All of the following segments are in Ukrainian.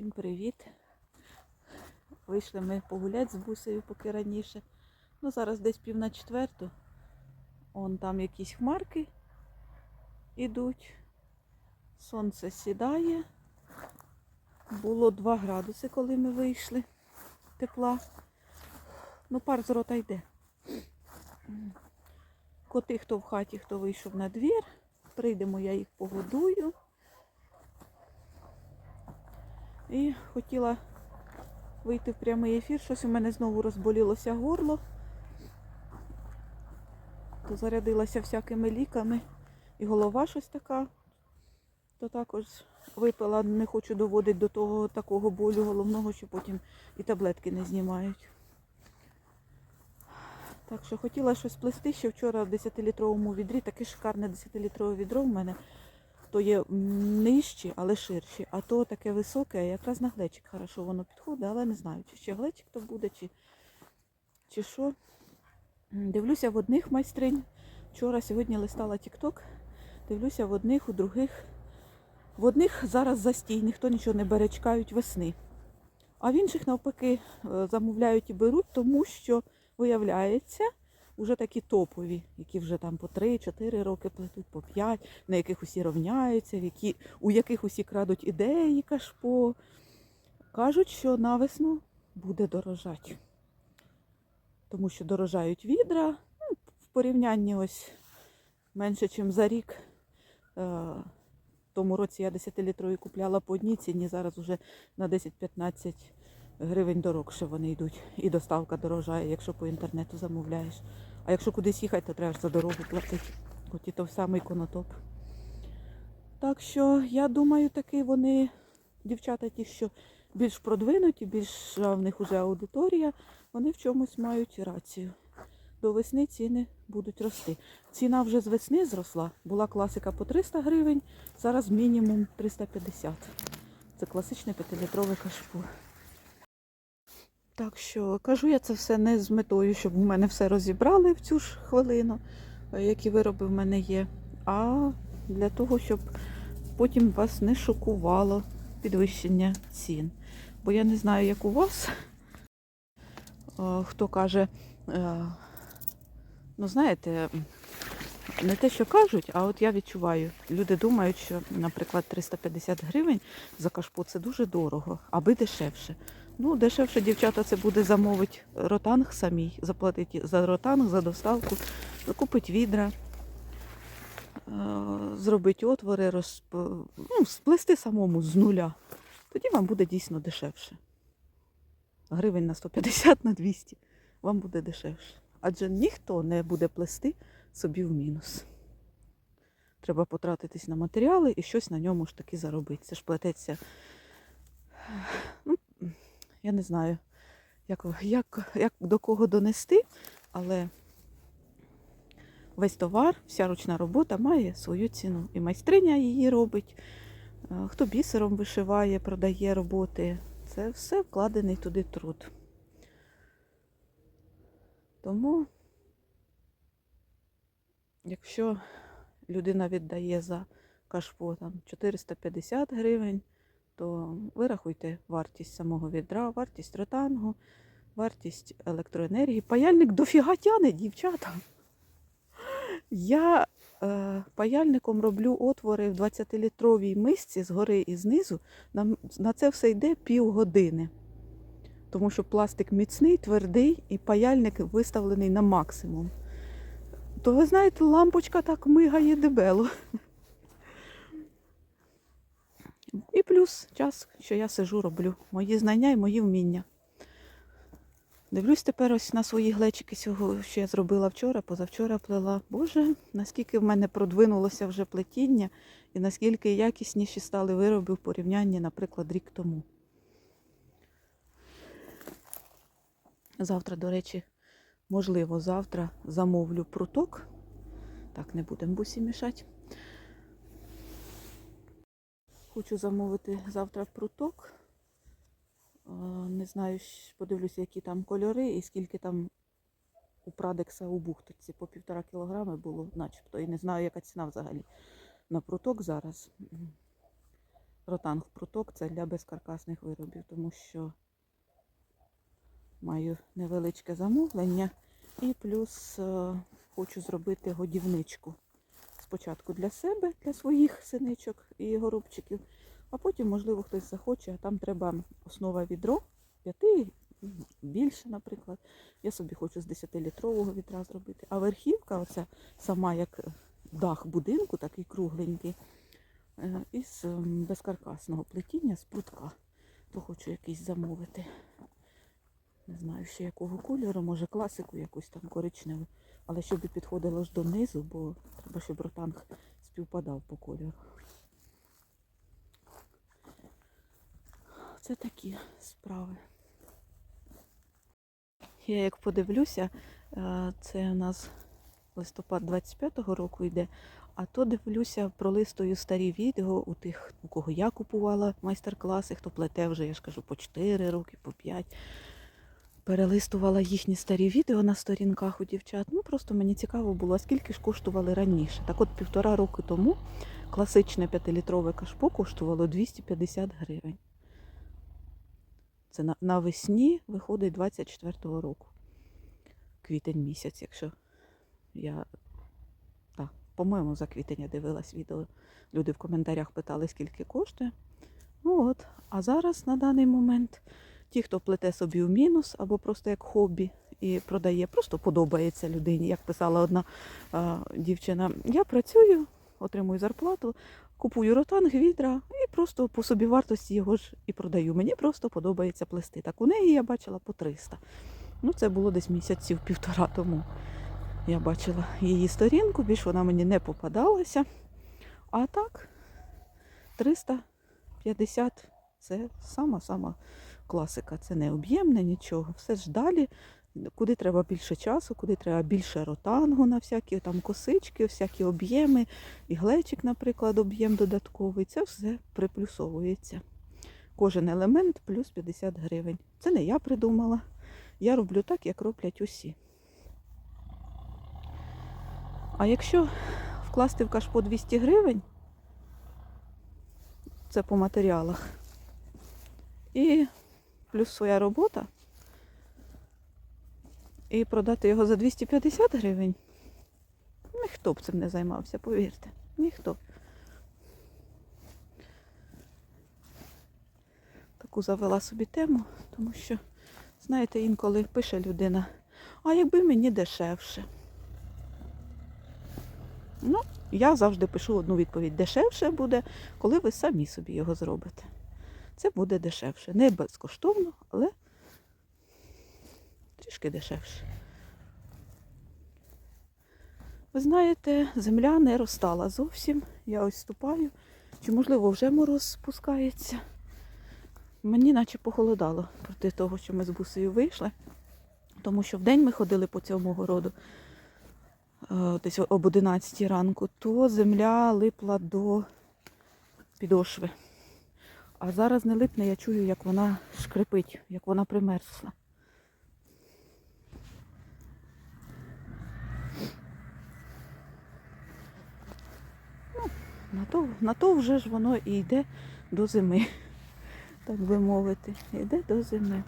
Всім привіт! Вийшли ми погуляти з бусею, поки раніше. Ну, зараз десь пів на четверту. Он там якісь хмарки ідуть. Сонце сідає. Було 2 градуси, коли ми вийшли. Тепла. Ну, пар з рота йде. Коти, хто в хаті, хто вийшов на двір. Прийдемо, я їх погодую. І хотіла вийти в прямий ефір. Щось у мене знову розболілося горло. То зарядилася всякими ліками. І голова щось така. То також випила, не хочу доводити до того такого болю головного, що потім і таблетки не знімають. Так що хотіла щось плести ще вчора в 10-літровому відрі. Таке шикарне 10-літрове відро в мене. То є нижчі, але ширші, а то таке високе, якраз на глечик хорошо воно підходить, але не знаю, чи ще глечик то буде, чи, чи що. Дивлюся в одних майстринь. Вчора, сьогодні листала TikTok. Дивлюся в одних, у других. В одних зараз застій, ніхто нічого не бере, чекають весни. А в інших навпаки е, замовляють і беруть, тому що виявляється, вже такі топові, які вже там по 3-4 роки плетуть, по 5, на яких усі рівняються, які, у яких усі крадуть ідеї кашпо. Кажуть, що на весну буде дорожати. Тому що дорожають відра. Ну, в порівнянні ось менше, ніж за рік. Е, тому році я 10-літрові купляла по одній ціні, зараз вже на 10-15 гривень дорогше вони йдуть. І доставка дорожає, якщо по інтернету замовляєш. А якщо кудись їхати, то треба ж за дорогу платити. Хоч і той самий конотоп. Так що я думаю, таки вони, дівчата, ті, що більш продвинуті, більш в них вже аудиторія, вони в чомусь мають рацію. До весни ціни будуть рости. Ціна вже з весни зросла. Була класика по 300 гривень, зараз мінімум 350. Це класичне 5-літрове кашпо. Так що кажу я це все не з метою, щоб у мене все розібрали в цю ж хвилину, е, які вироби в мене є, а для того, щоб потім вас не шокувало підвищення цін. Бо я не знаю, як у вас, Е, хто каже, е, ну знаєте, не те, що кажуть, а от я відчуваю. Люди думають, що, наприклад, 350 гривень за кашпо це дуже дорого, аби дешевше. Ну, дешевше дівчата це буде замовити ротанг самій, заплатити за ротанг, за доставку, купити відра, е, зробити отвори, розп... ну, сплести самому з нуля. Тоді вам буде дійсно дешевше. Гривень на 150 на 200 вам буде дешевше. Адже ніхто не буде плести собі в мінус. Треба потратитись на матеріали і щось на ньому ж таки заробити. Це ж плететься. Ну, я не знаю, як, як, як до кого донести, але весь товар, вся ручна робота має свою ціну. І майстриня її робить, е, хто бісером вишиває, продає роботи. Це все вкладений туди труд. Тому, якщо людина віддає за кашпо там 450 гривень, то вирахуйте вартість самого відра, вартість ротангу, вартість електроенергії. Паяльник дофіга тяне, дівчата. Я е, паяльником роблю отвори в 20-літровій мисці згори і знизу. На, на це все йде півгодини. Тому що пластик міцний, твердий і паяльник виставлений на максимум. То ви знаєте, лампочка так мигає дебело. І плюс час, що я сижу, роблю. Мої знання і мої вміння. Дивлюсь тепер ось на свої глечики, що я зробила вчора, позавчора плела. Боже, наскільки в мене продвинулося вже плетіння і наскільки якісніші стали вироби в порівнянні, наприклад, рік тому. Завтра, до речі, можливо, завтра замовлю пруток. Так, не будемо бусі мішати. Хочу замовити завтра пруток. Е, Не знаю, подивлюся, які там кольори і скільки там у Прадекса у бухточці. По півтора кілограми було начебто. І не знаю, яка ціна взагалі на пруток зараз. Ротанг пруток це для безкаркасних виробів, тому що маю невеличке замовлення і плюс е, хочу зробити годівничку. Спочатку для себе, для своїх синичок і горобчиків, а потім, можливо, хтось захоче, а там треба основа відро, п'яти більше, наприклад. Я собі хочу з 10-літрового відра зробити. А верхівка, оця сама як дах будинку, такий кругленький, е, із безкаркасного плетіння з прутка. То хочу якийсь замовити. Не знаю ще якого кольору, може класику якусь там коричневу. Але щоб підходило ж донизу, бо треба, щоб ротанг співпадав по кольору. Це такі справи. Я як подивлюся, е, це у нас листопад 25-го року йде, а то дивлюся, пролистую старі відео у тих, у кого я купувала майстер-класи, хто плете вже, я ж кажу, по 4 роки, по 5. Перелистувала їхні старі відео на сторінках у дівчат. Ну просто мені цікаво було, скільки ж коштували раніше. Так от півтора року тому класичне 5-літрове кашпо коштувало 250 гривень. Це навесні виходить 24-го року. Квітень місяць, якщо я. Так, по-моєму, за квітень я дивилась відео. Люди в коментарях питали, скільки коштує. Ну от, а зараз на даний момент ті, хто плете собі в мінус або просто як хобі і продає, просто подобається людині. Як писала одна а, дівчина, я працюю, отримую зарплату, купую ротанг, відра і просто по собі вартості його ж і продаю. Мені просто подобається плести. Так у неї я бачила по 300. Ну, це було десь місяців півтора тому. Я бачила її сторінку, більш вона мені не попадалася. А так, 350 це сама-сама класика. Це не об'ємне нічого. Все ж далі, куди треба більше часу, куди треба більше ротангу на всякі там косички, всякі об'єми, і глечик, наприклад, об'єм додатковий. Це все приплюсовується. Кожен елемент плюс 50 гривень. Це не я придумала. Я роблю так, як роблять усі. А якщо вкласти в кашпо 200 гривень, це по матеріалах, і плюс своя робота, і продати його за 250 гривень, ніхто б цим не займався, повірте. Ніхто. Таку завела собі тему, тому що, знаєте, інколи пише людина, а якби мені дешевше. Ну, я завжди пишу одну відповідь. Дешевше буде, коли ви самі собі його зробите. Це буде дешевше. Не безкоштовно, але трішки дешевше. Ви знаєте, земля не розтала зовсім. Я ось ступаю. Чи, можливо, вже мороз спускається. Мені наче похолодало проти того, що ми з бусею вийшли. Тому що вдень ми ходили по цьому городу е, десь об 11 ранку, то земля липла до підошви. А зараз не липне, я чую, як вона шкрипить, як вона примерзла. Ну, на то, на то вже ж воно і йде до зими, так би мовити. Йде до зими.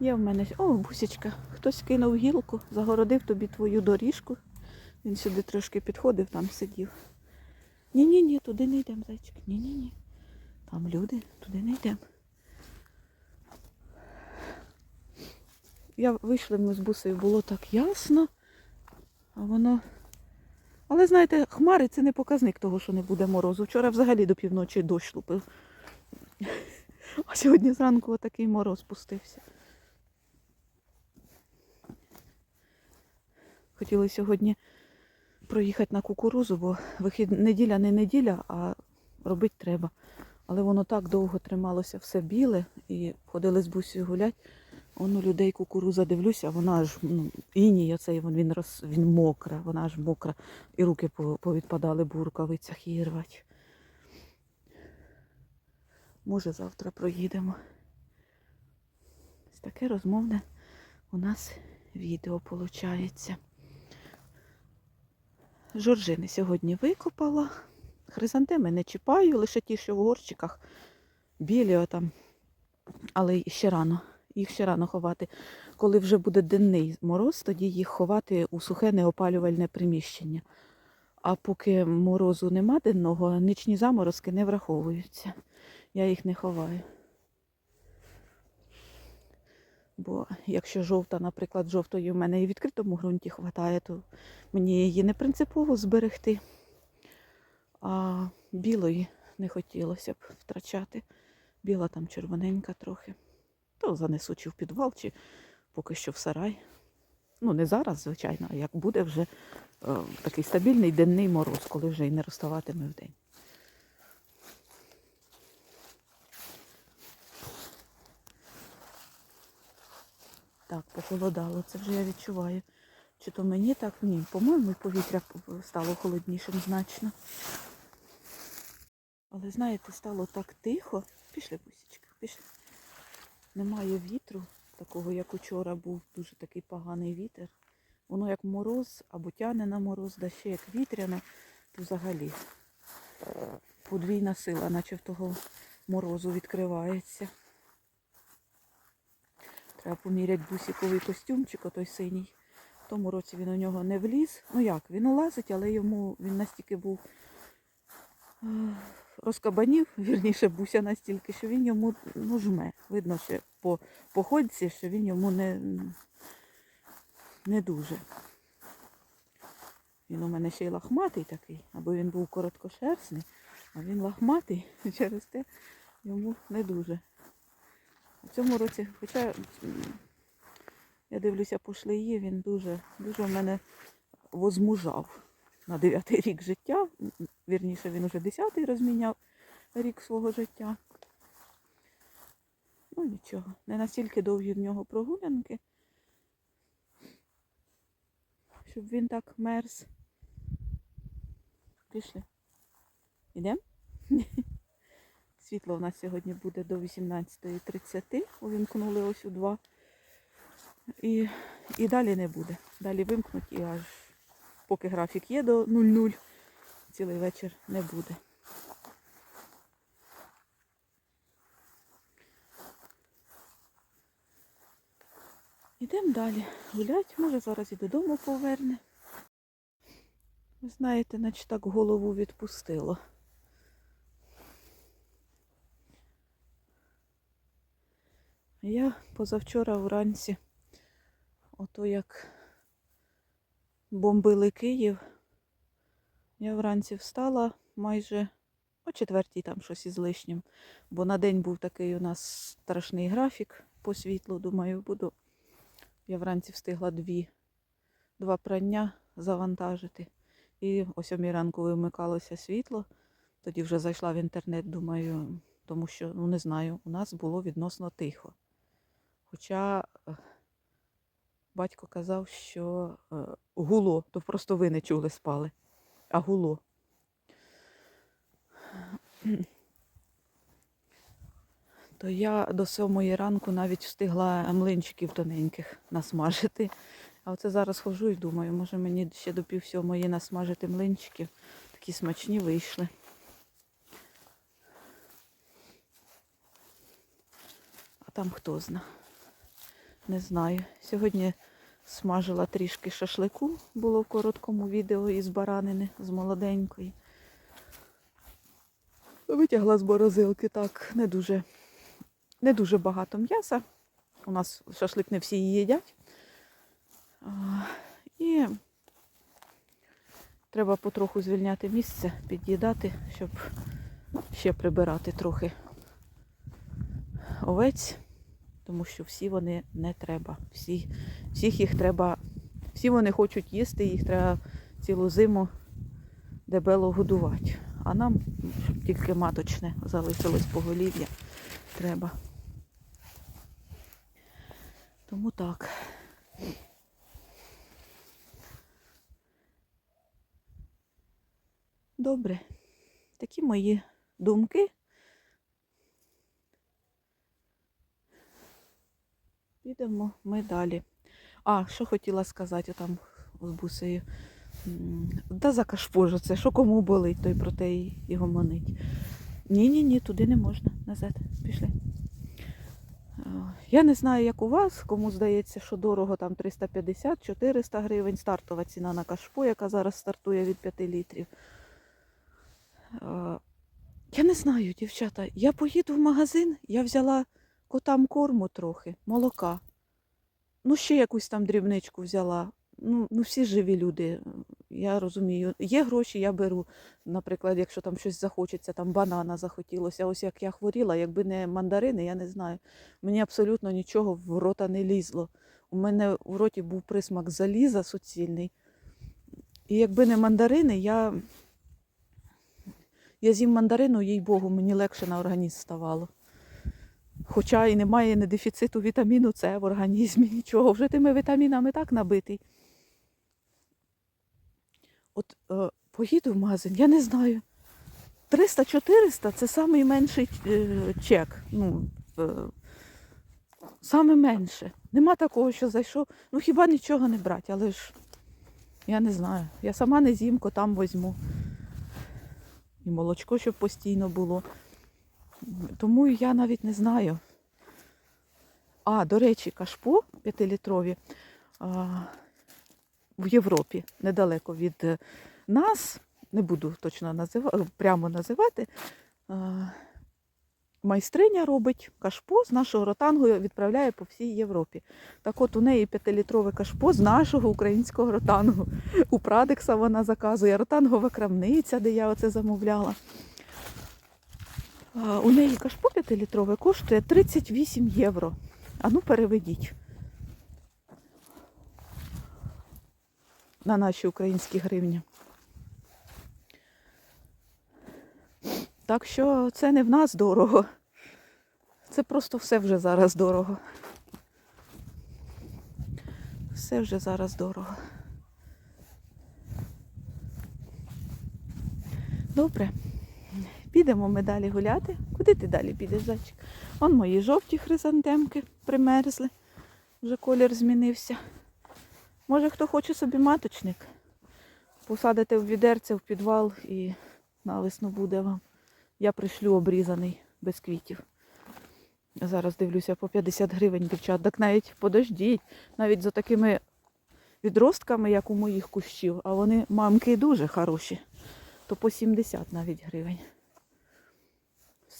Є в мене. О, бусечка, хтось кинув гілку, загородив тобі твою доріжку. Він сюди трошки підходив, там сидів. Ні-ні, ні, туди не йдемо, зайчик. Ні-ні-ні. Там люди, туди не йдемо. Я вийшла ми з бусею, було так ясно, а воно. Але знаєте, хмари це не показник того, що не буде морозу. Вчора взагалі до півночі дощ лупив. А сьогодні зранку отакий мороз спустився. Хотіли сьогодні проїхати на кукурузу, бо вихід неділя не неділя, а робити треба. Але воно так довго трималося все біле і ходили з бусею гулять. Он у людей кукуруза дивлюся, вона аж ну, іній оцей, він, роз, він мокра, вона аж мокра. І руки повідпадали б у рукавицях її рвать. Може, завтра проїдемо. Таке розмовне у нас відео виходить. Жоржини сьогодні викопала. Хризантеми не чіпаю, лише ті, що в горщиках, білі отам. Але ще рано. Їх ще рано ховати. Коли вже буде денний мороз, тоді їх ховати у сухе неопалювальне приміщення. А поки морозу нема денного, нічні заморозки не враховуються. Я їх не ховаю. Бо якщо жовта, наприклад, жовтої в мене і в відкритому ґрунті хватає, то мені її не принципово зберегти. А білої не хотілося б втрачати. Біла там червоненька трохи. То занесу чи в підвал, чи поки що в сарай. Ну, не зараз, звичайно, а як буде вже е, такий стабільний денний мороз, коли вже і не розставатиме вдень. Так, похолодало, це вже я відчуваю. Чи то мені так? Ні, по-моєму, повітря стало холоднішим значно. Але знаєте, стало так тихо. Пішли, бусічка, пішли. Немає вітру, такого, як учора був, дуже такий поганий вітер. Воно як мороз або тяне на мороз, да ще як вітряне, то взагалі подвійна сила, наче в того морозу відкривається. Треба поміряти бусіковий костюмчик, отой синій. В тому році він у нього не вліз. Ну як, він улазить, але йому він настільки був е, розкабанів, вірніше буся настільки, що він йому ну, жме. Видно, що по походці, що він йому не, не дуже. Він у мене ще й лахматий такий, аби він був короткошерстний, а він лахматий, через те йому не дуже. В цьому році, хоча я дивлюся по шлеї, він дуже, дуже в мене возмужав на дев'ятий рік життя. Вірніше, він уже десятий розміняв рік свого життя. Ну нічого, не настільки довгі в нього прогулянки, щоб він так мерз. Пішли. Ідемо? Світло в нас сьогодні буде до 18.30. Увімкнули ось у 2. І, і далі не буде. Далі вимкнуть і аж поки графік є до 00, цілий вечір не буде. Ідемо далі. Гулять, може зараз і додому поверне. Ви знаєте, наче так голову відпустило. Я позавчора вранці, ото як бомбили Київ, я вранці встала майже о четвертій там щось із лишнім, бо на день був такий у нас страшний графік по світлу. Думаю, буду. Я вранці встигла дві, два прання завантажити. І о сьомій ранку вимикалося світло. Тоді вже зайшла в інтернет, думаю, тому що, ну не знаю, у нас було відносно тихо. Хоча е, батько казав, що е, гуло, то просто ви не чули, спали, а гуло. То я до сьомої ранку навіть встигла млинчиків тоненьких насмажити. А оце зараз хожу і думаю, може мені ще до пів сьомої насмажити млинчиків. Такі смачні вийшли. А там хто зна. Не знаю. Сьогодні смажила трішки шашлику, було в короткому відео із баранини, з молоденької. Витягла з борозилки так, не дуже, не дуже багато м'яса. У нас шашлик не всі її їдять. І треба потроху звільняти місце, під'їдати, щоб ще прибирати трохи овець, тому що всі вони не треба. Всі, всіх їх треба, всі вони хочуть їсти, їх треба цілу зиму дебело годувати. А нам, щоб тільки маточне залишилось поголів'я, треба. Тому так. Добре. Такі мої думки. Підемо ми далі. А, що хотіла сказати там з бусею. М, Та за кашпо це, що кому болить, той про те і, гомонить. Ні, ні, туди не можна. Назад. Пішли. Я не знаю, як у вас, кому здається, що дорого там 350-400 гривень, стартова ціна на кашпо, яка зараз стартує від 5 літрів. Я не знаю, дівчата. Я поїду в магазин, я взяла котам корму трохи, молока. Ну, ще якусь там дрібничку взяла. Ну, ну всі живі люди, я розумію. Є гроші, я беру. Наприклад, якщо там щось захочеться, там банана захотілося. Ось як я хворіла, якби не мандарини, я не знаю. Мені абсолютно нічого в рота не лізло. У мене в роті був присмак заліза суцільний. І якби не мандарини, я, я з'їм мандарину, їй Богу, мені легше на організм ставало. Хоча і немає не дефіциту вітаміну С в організмі, нічого. Вже тими вітамінами так набитий. От е, поїду в магазин, я не знаю. 300-400 це найменший е, чек. Ну, е, саме менше. Нема такого, що зайшов. Ну хіба нічого не брати, але ж я не знаю. Я сама не з'їм, котам возьму. І молочко, щоб постійно було. Тому я навіть не знаю. А, до речі, кашпо 5-літрові а, в Європі, недалеко від нас, не буду точно називати, прямо називати. Майстриня робить кашпо з нашого ротангу відправляє по всій Європі. Так от у неї 5-літрове кашпо з нашого українського ротангу. У Прадекса вона заказує, ротангова крамниця, де я оце замовляла. У неї кашпо 5-літрове коштує 38 євро. А ну переведіть. На наші українські гривні. Так що це не в нас дорого. Це просто все вже зараз дорого. Все вже зараз дорого. Добре. Підемо ми далі гуляти. Куди ти далі підеш, зайчик? Вон мої жовті хризантемки примерзли. Вже колір змінився. Може, хто хоче собі маточник? Посадите в відерце в підвал і навесну буде вам. Я пришлю обрізаний без квітів. Зараз дивлюся по 50 гривень, дівчат. Так навіть подождіть, навіть за такими відростками, як у моїх кущів, а вони мамки дуже хороші, то по 70 навіть гривень.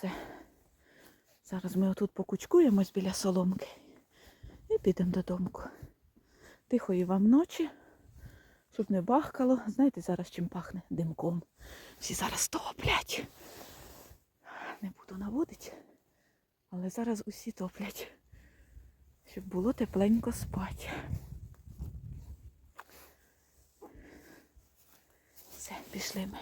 Все. Зараз ми отут покучкуємось біля соломки і підемо додому. Тихої вам ночі, щоб не бахкало. Знаєте, зараз чим пахне димком. Всі зараз топлять. Не буду наводити, але зараз усі топлять, щоб було тепленько спати. Все, пішли ми.